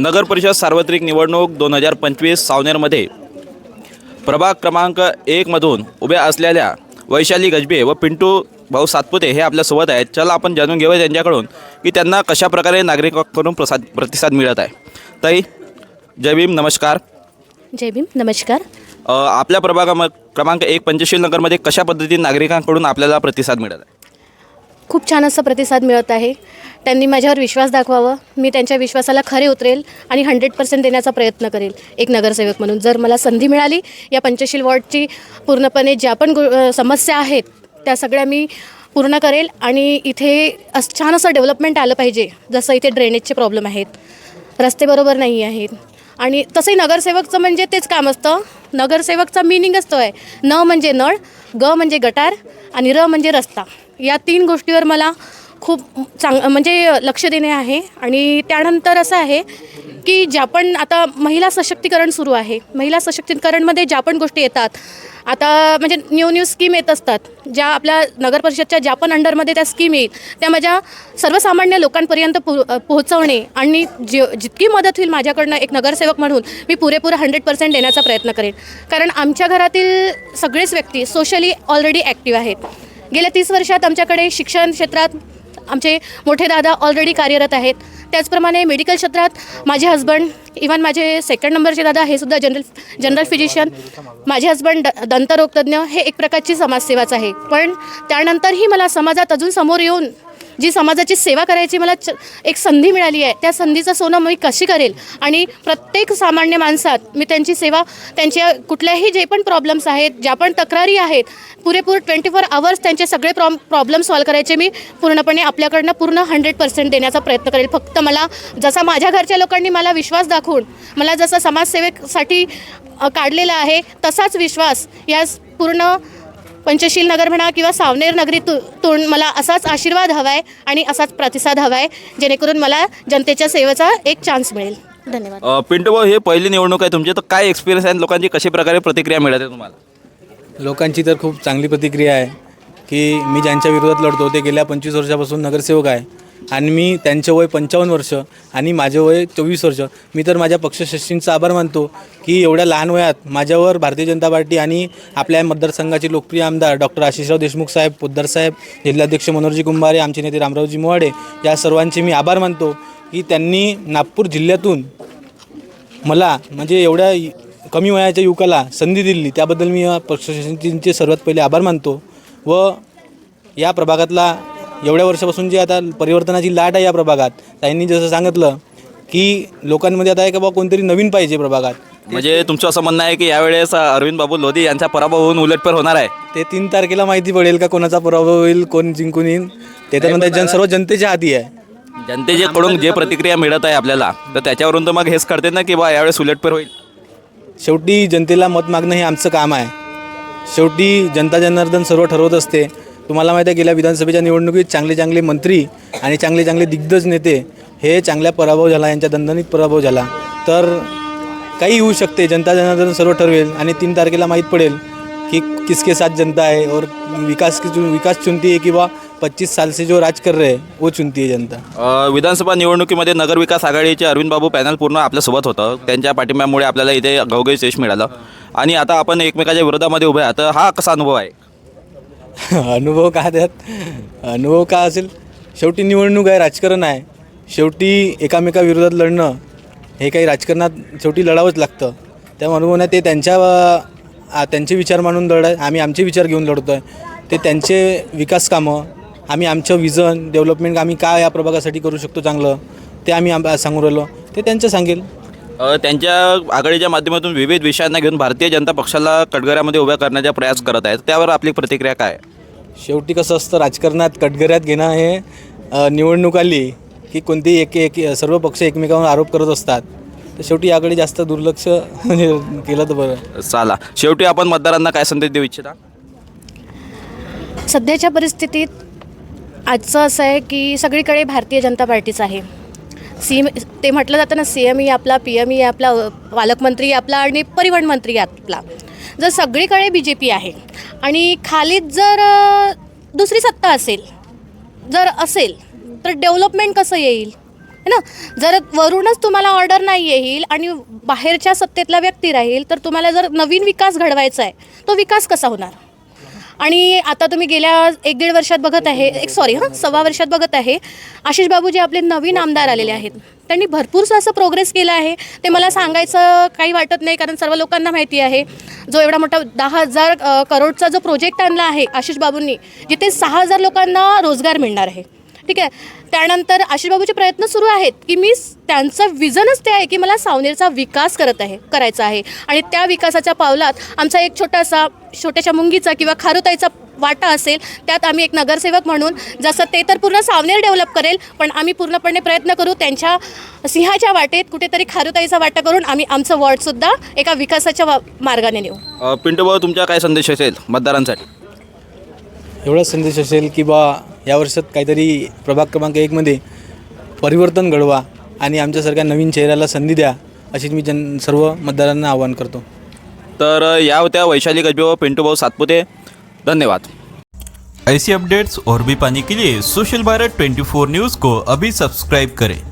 नगर परिषद सार्वत्रिक निवडणूक दोन हजार पंचवीस सावनेरमध्ये प्रभाग क्रमांक एकमधून उभ्या असलेल्या वैशाली गजबे व पिंटू भाऊ सातपुते हे आपल्यासोबत आहेत. चला आपण जाणून घेऊया त्यांच्याकडून की त्यांना कशा प्रकारे नागरिकांकडून प्रसाद प्रतिसाद मिळत आहे. ताई जय भीम नमस्कार. जय भीम नमस्कार. अ, आपल्या प्रभागा क्रमांक एक पंचशील नगरमध्ये कशा पद्धतीने नागरिकांकडून आपल्याला प्रतिसाद मिळत आहे? खूप छान असा प्रतिसाद मिळत आहे. त्यांनी माझ्यावर विश्वास दाखवावा. मी त्यांच्या विश्वासाला खरे उतरेल आणि हंड्रेड पर्सेंट देण्याचा प्रयत्न करेल एक नगरसेवक म्हणून. जर मला संधी मिळाली या पंचशील वॉर्डची पूर्णपणे ज्या पण गो समस्या आहेत त्या सगळ्या मी पूर्ण करेल आणि इथे असं छान असं डेव्हलपमेंट आलं पाहिजे. जसं इथे ड्रेनेजचे प्रॉब्लेम आहेत रस्ते बरोबर नाही आहेत. आणि तसंही नगरसेवकचं म्हणजे तेच काम असतं. नगरसेवकचा मिनिंगच तो आहे न म्हणजे नळ ग म्हणजे गटार आणि र म्हणजे रस्ता. या तीन गोष्टीवर मला खूप चांग म्हणजे लक्ष देणे आहे. आणि त्यानंतर असं आहे की ज्या पण आता महिला सशक्तीकरण सुरू आहे. महिला सशक्तीकरणमध्ये ज्या पण गोष्टी येतात आता म्हणजे न्यू न्यू स्कीम येत असतात. ज्या आपल्या नगर परिषदच्या ज्या पण अंडरमध्ये त्या स्कीम येईल त्या माझ्या सर्वसामान्य लोकांपर्यंत पो पोहोचवणे आणि जे जितकी मदत होईल माझ्याकडनं एक नगरसेवक म्हणून मी पुरेपूर हंड्रेड पर्सेंट देण्याचा प्रयत्न करेन. कारण आमच्या घरातील सगळेच व्यक्ती सोशली ऑलरेडी ॲक्टिव्ह आहेत. गेल्या तीस वर्षात आमच्याकडे शिक्षण क्षेत्रात आमचे मोठे दादा ऑलरेडी कार्यरत आहेत. त्याचप्रमाणे मेडिकल क्षेत्रात माझे हसबंड इवन माझे सेकंड नंबरचे दादा हे सुद्धा जनरल जनरल फिजिशियन माझे हसबंड द दंतरोगतज्ञ हे एक प्रकारची समाजसेवाच आहे. पण त्यानंतरही मला समाजात अजून समोर येऊन जी समाजाची सेवा करायची मला च एक संधी मिळाली आहे त्या संधीचं सोनं मी कशी करेल? आणि प्रत्येक सामान्य माणसात मी त्यांची सेवा त्यांच्या कुठल्याही जे पण प्रॉब्लेम्स आहेत ज्या पण तक्रारी आहेत पुरेपूर ट्वेंटी फोर आवर्स त्यांचे सगळे प्रॉ प्रॉब्लेम सॉल्व करायचे मी पूर्णपणे आपल्याकडनं पूर्ण हंड्रेड पर्सेंट देण्याचा प्रयत्न करेल. फक्त मला. जसा माझ्या घरच्या लोकांनी मला विश्वास दाखवून मला जसं समाजसेवेसाठी काढलेला आहे तसाच विश्वास या पूर्ण पंचशील नगर म्हणा किंवा सावनेर नगरीतून मला असाच आशीर्वाद हवा आहे आणि असाच प्रतिसाद हवा आहे जेणेकरून मला जनतेच्या सेवेचा एक चान्स मिळेल. धन्यवाद. अ, पिंटू भाऊ हे पहिली निवडणूक आहे तुमची. तर काय एक्सपिरियन्स आहे लोकांची कशी प्रकारे प्रतिक्रिया मिळत आहे तुम्हाला? लोकांची तर खूप चांगली प्रतिक्रिया आहे की मी ज्यांच्या विरोधात लढतो ते गेल्या पंचवीस वर्षापासून नगरसेवक आहे. आणि मी त्यांचे वय पंचावन्न वर्ष आणि माझे वय चोवीस वर्ष. मी तर माझ्या पक्षश्रेष्ठींचा आभार मानतो की एवढ्या लहान वयात माझ्यावर भारतीय जनता पार्टी आणि आपल्या मतदारसंघाचे लोकप्रिय आमदार डॉक्टर आशिषराव देशमुख साहेब पोद्दार साहेब जिल्हाध्यक्ष मनोहरजी कुंभारे आमचे नेते रामरावजी मोवाडे या सर्वांचे मी आभार मानतो की त्यांनी नागपूर जिल्ह्यातून मला म्हणजे एवढ्या कमी वयाच्या युवकाला संधी दिली. त्याबद्दल मी या पक्षश्रेष्ठींचे सर्वात पहिले आभार मानतो व या प्रभागातला एवढ्या वर्षापासून जी आता परिवर्तनाची लाट आहे या प्रभागात त्यांनी जसं सांगितलं की लोकांमध्ये आता आहे का बा कोणतरी नवीन पाहिजे प्रभागात. म्हणजे तुमचं असं म्हणणं आहे की यावेळेस अरविंद बाबू लोधी यांचा पराभव होऊन उलटपर होणार आहे? ते तीन तारखेला माहिती पडेल का कोणाचा पराभव होईल कोण जिंकून येईल? ते तर म्हणतात जन सर्व जनतेच्या हाती आहे. जनतेकडून जे प्रतिक्रिया मिळत आहे आपल्याला तर त्याच्यावरून तर मग हेच कळते ना की बा यावेळेस उलटपर होईल? शेवटी जनतेला मत मागणं हे आमचं काम आहे. शेवटी जनता जनार्दन सर्व ठरवत असते. तुम्हाला माहिती आहे गेल्या विधानसभेच्या निवडणुकीत चांगले चांगले मंत्री आणि चांगले चांगले दिग्गज नेते हे चांगल्या पराभव झाला यांच्या दणदणीत पराभव झाला. तर काही होऊ शकते जनता जनार्दन सर्व ठरवेल आणि तीन तारखेला माहीत पडेल कि किसके साथ जनता है और विकास की विकास चुनती है किंवा पच्चीस साल से जो राज कर रहे हैं वो चुनती है जनता. विधानसभा निवडणुकीमध्ये नगर विकास आघाडीचे अरविंद बाबू पॅनल पूर्ण आपल्यासोबत होतं. त्यांच्या पाठिंब्यामुळे आपल्याला इथे घवघवीत यश मिळालं. आणि आता आपण एकमेकाच्या विरोधामध्ये उभे आहात. हा कसा अनुभव आहे? अनुभव का त्यात अनुभव का असेल? शेवटी निवडणूक आहे राजकारण आहे. शेवटी एकामेकाविरोधात लढणं हे काही राजकारणात शेवटी लढावंच लागतं. त्या अनुभवाने ते त्यांच्या त्यांचे विचार मानून लढ आहे आम्ही आमचे विचार घेऊन लढतो आहे ते त्यांचे विकास कामं आम्ही आमचं विजन डेव्हलपमेंट आम्ही का या प्रभागासाठी करू शकतो चांगलं ते आम्ही आम सांगून राहिलो. ते त्यांचं सांगेल. त्यांच्या आघाडीच्या माध्यमातून विविध विषयांना घेऊन भारतीय जनता पक्षाला कडगऱ्यामध्ये उभ्या करण्याचा प्रयास करत आहेत. त्यावर आपली प्रतिक्रिया काय? आहे? शेवटी कसं असतं राजकारणात कटघऱ्यात घेणं हे निवडणूक आली की कोणती एक एक सर्व पक्ष एकमेकांवर आरोप करत असतात. तर शेवटी याकडे जास्त दुर्लक्ष म्हणजे केलं तर बरं. चला. शेवटी आपण मतदारांना काय संदेश देऊ इच्छिता? सध्याच्या परिस्थितीत आजचं असं आहे की सगळीकडे भारतीय जनता पार्टीच आहे. सी एम ते म्हटलं जातं ना सी एम ई आपला पी एम ई आपला पालकमंत्री आपला आणि परिवहन मंत्री आपला. जर सगळीकडे बी जे पी आहे आणि खालीच जर दुसरी सत्ता असेल जर असेल तर डेव्हलपमेंट कसं येईल? है ना? जर वरूनच तुम्हाला ऑर्डर नाही येईल आणि बाहेरच्या सत्तेतला व्यक्ती राहील तर तुम्हाला जर नवीन विकास घडवायचा आहे तो विकास कसा होणार? आणि आता तुम्ही गेल्या एक दीड वर्षात बघत आहे एक सॉरी हां सव्वा वर्षात बघत आहे आशिष बाबू जे आपले नवीन आमदार आलेले आहेत त्यांनी भरपूरसं असं प्रोग्रेस केला आहे. ते मला सांगायचं काही वाटत नाही कारण सर्व लोकांना माहिती आहे जो एवढा मोठा दहा हजार करोडचा जो प्रोजेक्ट आणला आहे आशिष बाबूंनी जिथे सहा हजार लोकांना रोजगार मिळणार आहे. ठीक आहे. त्यानंतर आशीर्बाबूचे प्रयत्न सुरू आहेत की मी त्यांचं विजनच ते आहे की मला सावनेरचा विकास करत आहे करायचा आहे. आणि त्या विकासाच्या पावलात आमचा एक छोटासा छोट्याशा मुंगीचा किंवा खारुताईचा वाटा असेल त्यात आम्ही एक नगरसेवक म्हणून जसं ते तर पूर्ण सावनेर डेव्हलप करेल पण आम्ही पूर्णपणे प्रयत्न करू त्यांच्या सिंहाच्या वाटेत कुठेतरी खारुताईचा वाटा करून आम्ही आमचं वॉर्डसुद्धा एका विकासाच्या मार्गाने नेऊ. पिंटू भाऊ तुमच्या काय संदेश असेल मतदारांसाठी? एवढाच संदेश असेल की बा या वर्षात काहीतरी प्रभाग क्रमांक एकमध्ये परिवर्तन घडवा आणि आमच्यासारख्या नवीन चेहऱ्याला संधी द्या अशी मी जन सर्व मतदारांना आवाहन करतो. तर या होत्या वैशाली गजबे व पिंटू भाऊ सातपुते. धन्यवाद. ऐसी अपडेट्स और भी पाने के लिए सोशल भारत 24 न्यूज़ को अभी सब्सक्राइब करें।